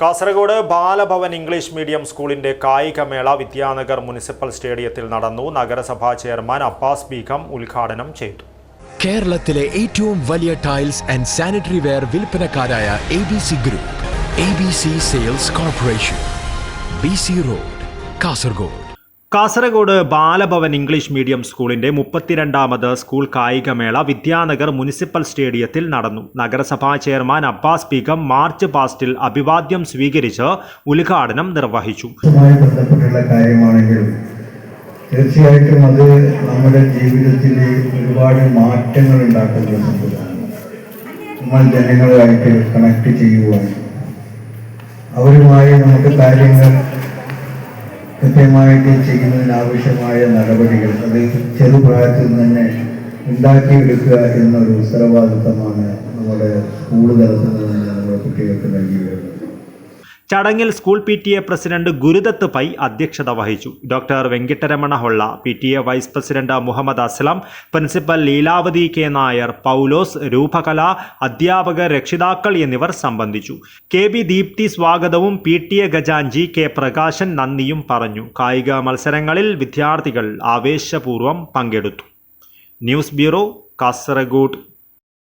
Kasaragod Balabhavan English medium സ്കൂളിന്റെ കായികമേള Vidyanagar municipal സ്റ്റേഡിയത്തിൽ നടന്നു. നഗരസഭാ ചെയർമാൻ അപ്പാസ് ബീഗം ഉദ്ഘാടനം ചെയ്തു. കേരളത്തിലെ ഏറ്റവും വലിയ tiles and sanitary ware വിൽപ്പനക്കാരായ A B C group A B C sales corporation B C road Kasaragod. Kasaragod Balabhavan English medium സ്കൂളിന്റെ മുപ്പത്തിരണ്ടാമത് സ്കൂൾ കായികമേള വിദ്യാനഗർ മുനിസിപ്പൽ സ്റ്റേഡിയത്തിൽ നടന്നു. നഗരസഭാ ചെയർമാൻ അബ്ബാസ് ബീഗം മാർച്ച് പാസ്റ്റിൽ അഭിവാദ്യം സ്വീകരിച്ച് ഉദ്ഘാടനം നിർവഹിച്ചു. തീർച്ചയായിട്ടും അത് നമ്മുടെ ജീവിതത്തിൽ ഒരുപാട് മാറ്റങ്ങൾ ഉണ്ടാക്കുന്ന ഒരു സംവിധാനമാണ്. നമ്മൾ ജനങ്ങളുമായിട്ട് കണക്ട് ചെയ്യുവാൻ. അവരുമായി നമുക്ക് കാര്യങ്ങൾ കൃത്യമായിട്ട് ചെയ്യുന്നതിനാവശ്യമായ നടപടികൾ അത് ചെറുപ്രായത്തിൽ തന്നെ ഉണ്ടാക്കിയെടുക്കുക എന്നൊരു ഉത്തരവാദിത്തമാണ് നമ്മുടെ സ്കൂൾ തലത്തിൽ നിന്ന് നമ്മുടെ കുട്ടികൾക്ക് നൽകി വരുന്നത് ചടങ്ങിൽ school P T A president Gurudatt Pai അധ്യക്ഷത വഹിച്ചു. Doctor Venkataramana Holla P T A vice president Muhammad Aslam principal Leelavathi K Nair Paulose Roopakala അധ്യാപക രക്ഷിതാക്കൾ എന്നിവർ സംബന്ധിച്ചു. കെ ബി ദീപ്തി സ്വാഗതവും P T A Gajanji K Prakashan നന്ദിയും പറഞ്ഞു. കായിക മത്സരങ്ങളിൽ വിദ്യാർത്ഥികൾ ആവേശപൂർവം പങ്കെടുത്തു. News bureau Kasaragod.